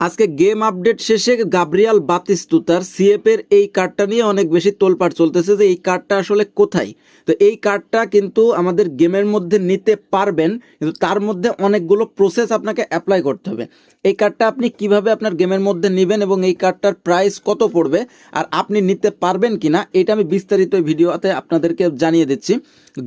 আজকে game update শেষে Gabriel বাতিস্তুতার সিএফ এর এই কার্ডটা নিয়ে অনেক বেশি তোলপাড় চলতেছে যে এই কার্ডটা আসলে কোথায়? তো এই কার্ডটা কিন্তু আমাদের গেমের মধ্যে নিতে পারবেন, কিন্তু তার মধ্যে অনেকগুলো প্রসেস আপনাকে অ্যাপ্লাই করতে হবে। এই কার্ডটা আপনি কীভাবে আপনার গেমের মধ্যে নেবেন এবং এই কার্ডটার প্রাইস কত পড়বে, আর আপনি নিতে পারবেন কি না এটা আমি বিস্তারিত ভিডিওতে আপনাদেরকে জানিয়ে দিচ্ছি।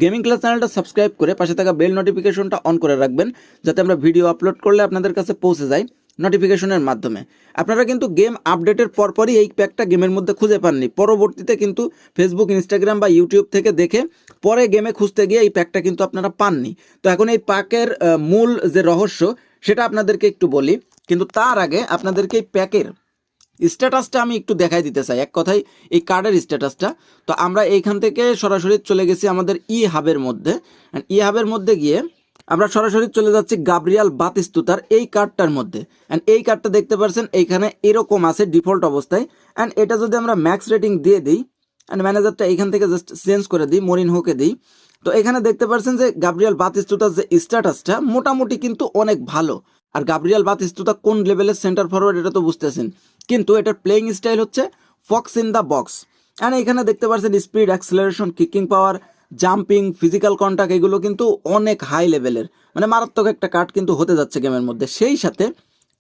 গেমিং ক্লাস চ্যানেলটা সাবস্ক্রাইব করে পাশে থাকা বেল নোটিফিকেশনটা অন করে রাখবেন, যাতে আমরা ভিডিও আপলোড করলে আপনাদের কাছে পৌঁছে যায়। নোটিফিকেশনের মাধ্যমে। আপনারা কিন্তু গেম আপডেটের পরপরই এই প্যাকটা গেমের মধ্যে খুঁজে পাননি। পরবর্তীতে কিন্তু ফেসবুক ইনস্টাগ্রাম বা ইউটিউব থেকে দেখে পরে গেমে খুঁজতে গিয়ে এই প্যাকটা কিন্তু আপনারা পাননি। তো এখন এই প্যাকের মূল যে রহস্য, সেটা আপনাদেরকে একটু বলি। কিন্তু তার আগে আপনাদেরকে এই প্যাকের স্ট্যাটাসটা আমি একটু দেখাই দিতে চাই। এক কথায় এই কার্ডের স্ট্যাটাসটা তো আমরা এইখান থেকে সরাসরি চলে গেছি আমাদের ই হাবের মধ্যে। ই হাবের মধ্যে গিয়ে আমরা সরাসরি চলে যাচ্ছি গাব্রিয়াল বাতিস্তুতার এই কার্ডটার মধ্যে। অ্যান্ড এই কার্ডটা দেখতে পাচ্ছেন এইখানে এরকম আছে ডিফল্ট অবস্থায়। অ্যান্ড এটা যদি আমরা ম্যাক্স রেটিং দিয়ে দিই অ্যান্ড ম্যানেজারটা এইখান থেকে জাস্ট চেঞ্জ করে দিই, মরিন হোকে দিই। তো এখানে দেখতে পাচ্ছেন যে গাব্রিয়াল বাতিস্তুতার যে স্ট্যাটাসটা মোটামুটি কিন্তু অনেক ভালো। আর গাব্রিয়াল বাতিস্তুতা কোন লেভেলের সেন্টার ফরওয়ার্ড এটা তো বুঝতেছেন। কিন্তু এটার প্লেইং স্টাইল হচ্ছে fox in the box and এখানে দেখতে পাচ্ছেন speed acceleration kicking power jumping physical contact এগুলো কিন্তু অনেক হাই লেভেলের মানে মারাত্মক একটা কার্ড কিন্তু হতে যাচ্ছে গেমের মধ্যে। সেই সাথে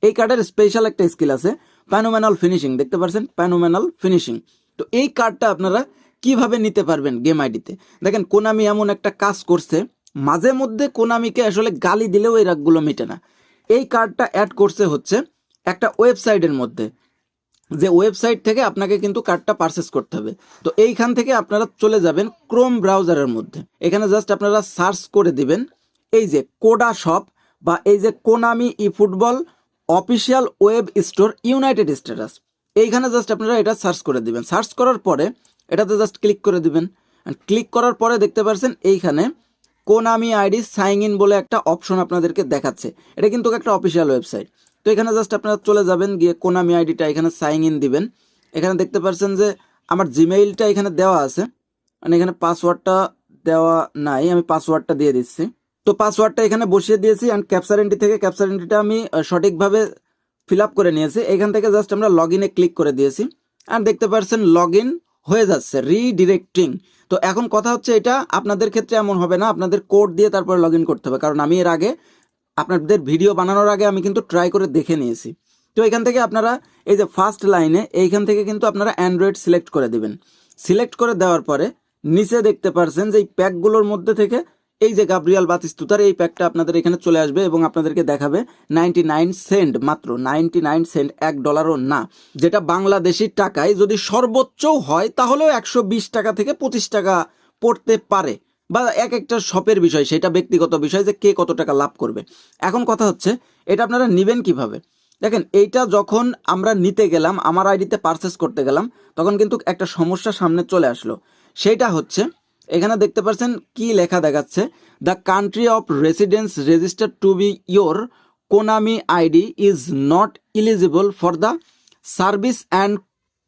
এই কার্ডের স্পেশাল একটা স্কিল আছে প্যানোম্যানাল ফিনিশিং দেখতে পাচ্ছেন প্যানোম্যানাল ফিনিশিং তো এই কার্ডটা আপনারা কীভাবে নিতে পারবেন গেম আইডিতে দেখেন কোনামি এমন একটা কাজ করছে, মাঝে মধ্যে কোনামিকে আসলে গালি দিলেও এই রাগগুলো মিটে না। এই কার্ডটা অ্যাড করছে হচ্ছে একটা ওয়েবসাইটের মধ্যে। যে ওয়েবসাইট থেকে আপনাকে কিন্তু কার্ডটা পারচেস করতে হবে। তো এইখান থেকে আপনারা চলে যাবেন ক্রোম ব্রাউজারের মধ্যে। এখানে জাস্ট আপনারা সার্চ করে দিবেন, এই যে কোডা শপ বা এই যে Konami eFootball official web store United States এইখানে জাস্ট আপনারা এটা সার্চ করে দিবেন। সার্চ করার পরে এটাতে জাস্ট ক্লিক করে দিবেন। ক্লিক করার পরে দেখতে পাচ্ছেন এইখানে কোনামি আইডি সাইন ইন বলে একটা অপশন আপনাদেরকে দেখাচ্ছে। এটা কিন্তু একটা অফিসিয়াল ওয়েবসাইট তো এখানে জাস্ট আপনারা চলে যাবেন, গিয়ে কোনামি আইডিটা এখানে সাইন ইন দিবেন। এখানে দেখতে পাচ্ছেন যে আমার জিমেইলটা এখানে দেওয়া আছে। মানে এখানে পাসওয়ার্ডটা দেওয়া নাই, আমি পাসওয়ার্ডটা দিয়ে দিচ্ছি। তো পাসওয়ার্ডটা এখানে বসিয়ে দিয়েছি অ্যান্ড ক্যাপচার এন্ট্রি থেকে ক্যাপচার এন্ট্রিটা আমি সঠিকভাবে ফিল আপ করে নিয়েছি। এখান থেকে জাস্ট আমরা লগ ইনে ক্লিক করে দিয়েছি। অ্যান্ড দেখতে পাচ্ছেন লগ ইন হয়ে যাচ্ছে রিডিরেক্টিং তো এখন কথা হচ্ছে এটা, আপনাদের ক্ষেত্রে এমন হবে না, আপনাদের কোড দিয়ে তারপরে লগ করতে হবে। কারণ আমি এর আগে আপনাদের ভিডিও বানানোর আগে আমি কিন্তু ট্রাই করে দেখে নিয়েছি। তো এখান থেকে আপনারা এই যে ফার্স্ট লাইনে এইখান থেকে কিন্তু আপনারা অ্যান্ড্রয়েড সিলেক্ট করে দেবেন। সিলেক্ট করে দেওয়ার পরে নিচে দেখতে পারছেন যে এই প্যাকগুলোর মধ্যে থেকে এই যে গাব্রিয়াল বাতিস্তুতার এই প্যাকটা আপনাদের এখানে চলে আসবে এবং আপনাদেরকে দেখাবে নাইনটি নাইন সেন্ট মাত্র নাইনটি নাইন সেন্ট এক ডলারও না। যেটা বাংলাদেশি টাকায় যদি সর্বোচ্চ হয় তাহলেও একশো বিশ টাকা থেকে পঁচিশ টাকা পড়তে পারে। বা এক একটা শপের বিষয়, সেটা ব্যক্তিগত বিষয় যে কে কত টাকা লাভ করবে। এখন কথা হচ্ছে, এটা আপনারা নেবেন কীভাবে? দেখেন, এইটা যখন আমরা নিতে গেলাম, আমার আইডিতে পারচেস করতে গেলাম, তখন কিন্তু একটা সমস্যা সামনে চলে আসলো। সেইটা হচ্ছে, এখানে দেখতে পাচ্ছেন কি লেখা দেখাচ্ছে the country of residence register to be your Konami ID is not eligible for the service and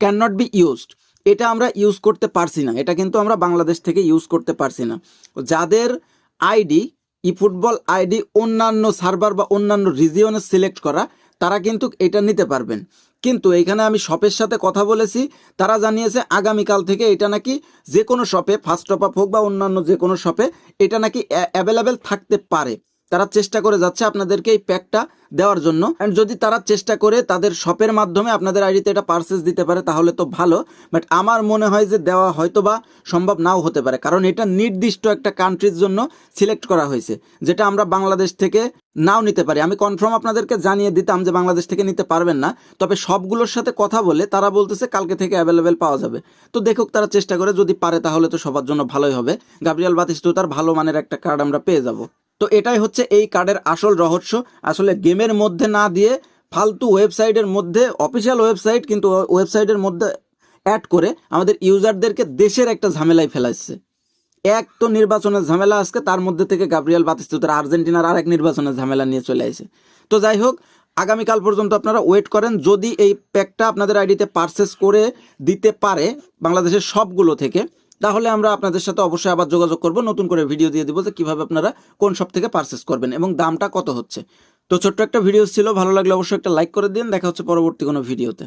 can not be used এটা আমরা ইউজ করতে পারছি না। এটা কিন্তু আমরা বাংলাদেশ থেকে ইউজ করতে পারছি না। যাদের আইডি ই ফুটবল আইডি অন্যান্য সার্ভার বা অন্যান্য রিজিয়নে সিলেক্ট করা, তারা কিন্তু এটা নিতে পারবেন। কিন্তু এইখানে আমি শপের সাথে কথা বলেছি, তারা জানিয়েছে আগামীকাল থেকে এটা নাকি যে কোনো শপে ফার্স্ট টপ আপ হোক বা অন্যান্য যে কোনো শপে এটা নাকি অ্যাভেলেবেল থাকতে পারে। তারা চেষ্টা করে যাচ্ছে আপনাদেরকে এই প্যাকটা দেওয়ার জন্য। অ্যান্ড যদি তারা চেষ্টা করে তাদের শপের মাধ্যমে আপনাদের আইডিতে এটা পার্সেস দিতে পারে, তাহলে তো ভালো। বাট আমার মনে হয় যে দেওয়া হয়তো বা সম্ভব নাও হতে পারে। কারণ এটা নির্দিষ্ট একটা কান্ট্রির জন্য সিলেক্ট করা হয়েছে, যেটা আমরা বাংলাদেশ থেকে নাও নিতে পারি। আমি কনফার্ম আপনাদেরকে জানিয়ে দিতাম যে বাংলাদেশ থেকে নিতে পারবেন না। তবে সবগুলোর সাথে কথা বলে তারা বলতেছে কালকে থেকে অ্যাভেলেবেল পাওয়া যাবে। তো দেখুক তারা চেষ্টা করে, যদি পারে তাহলে তো সবার জন্য ভালোই হবে। গাব্রিয়াল বাতিস্তু তার ভালো মানের একটা কার্ড আমরা পেয়ে যাব। তো এটাই হচ্ছে এই কার্ডের আসল রহস্য। আসলে গেমের মধ্যে না দিয়ে ফালতু ওয়েবসাইটের মধ্যে অফিসিয়াল ওয়েবসাইট কিন্তু ওয়েবসাইটের মধ্যে অ্যাড করে আমাদের ইউজারদেরকে দেশের একটা ঝামেলায় ফেলাচ্ছে এক তো নির্বাচনের ঝামেলা আজকে, তার মধ্যে থেকে গাব্রিয়াল বাতিস্তুতার আর্জেন্টিনার আর এক নির্বাচনের ঝামেলা নিয়ে চলে আসে তো যাই হোক, আগামীকাল পর্যন্ত আপনারা ওয়েট করেন, যদি এই প্যাকটা আপনাদের আইডিতে পারচেস করে দিতে পারে বাংলাদেশের সবগুলো থেকে তাহলে আমরা আপনাদের সাথে অবশ্যই আবার যোগাযোগ করব। নতুন করে ভিডিও দিয়ে দেবো যে কীভাবে আপনারা কোন সব থেকে পারচেস করবেন এবং দামটা কত হচ্ছে। তো ছোট্ট একটা ভিডিও ছিল, ভালো লাগলে অবশ্যই একটা লাইক করে দিন। দেখা হচ্ছে পরবর্তী কোনো ভিডিওতে